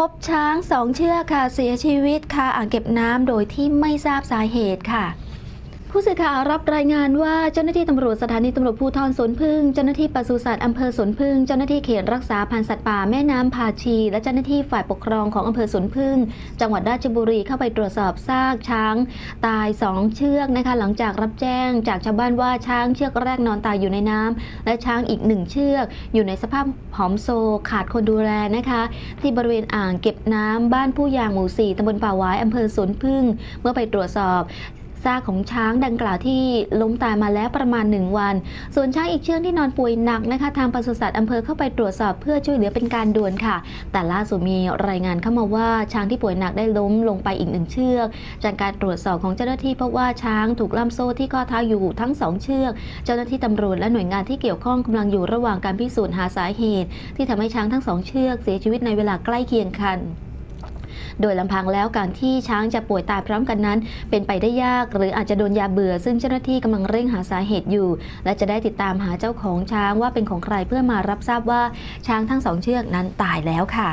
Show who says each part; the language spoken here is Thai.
Speaker 1: พบช้างสองเชือกค่ะเสียชีวิตคาอ่างเก็บน้ำโดยที่ไม่ทราบสาเหตุค่ะ ผู้สื่อข่าวรับรายงานว่าเจ้าหน้าที่ตำรวจสถานีตำรวจภูธรสวนพึ่งเจ้าหน้าที่ปศุสัตว์อำเภอสวนพึ่งเจ้าหน้าที่เขตรักษาพันธุ์สัตว์ป่าแม่น้ำพาชี และเจ้าหน้าที่ฝ่ายปกครองของอำเภอสวนพึ่ง จังหวัดราชบุรีเข้าไปตรวจสอบซากช้าง ตายสองเชือกนะคะ หลังจากรับแจ้งจากชาวบ้านว่าช้างเชือกแรกนอนตายอยู่ในน้ำและช้างอีกหนึ่งเชือก อยู่ในสภาพผอมโซขาดคนดูแลนะคะ ที่บริเวณอ่างเก็บน้ำบ้านผู้ยางหมู่สี่ตำบลป่าหวายอำเภอสวนพึ่ง เมื่อไปตรวจสอบ ซากของช้างดังกล่าวที่ล้มตายมาแล้วประมาณ 1 วัน ส่วนช้างอีกเชือกที่นอนป่วยหนักนะคะทางปศุสัตว์อำเภอเข้าไปตรวจสอบเพื่อช่วยเหลือเป็นการด่วนค่ะ แต่ล่าสุดมีรายงานเข้ามาว่าช้างที่ป่วยหนักได้ล้มลงไปอีกหนึ่งเชือก จากการตรวจสอบของเจ้าหน้าที่พบว่าช้างถูกล่ามโซ่ที่ข้อเท้าอยู่ทั้งสองเชือก เจ้าหน้าที่ตำรวจและหน่วยงานที่เกี่ยวข้องกำลังอยู่ระหว่างการพิสูจน์หาสาเหตุ ที่ทำให้ช้างทั้งสองเชือกเสียชีวิตในเวลาใกล้เคียงกัน โดยลำพังแล้วการที่ช้างจะป่วยตายพร้อมกันนั้น เป็นไปได้ยาก หรืออาจจะโดนยาเบื่อ ซึ่งเจ้าหน้าที่กำลังเร่งหาสาเหตุอยู่ และจะได้ติดตามหาเจ้าของช้างว่าเป็นของใครเพื่อมารับทราบว่าช้างทั้งสองเชือกนั้นตายแล้วค่ะ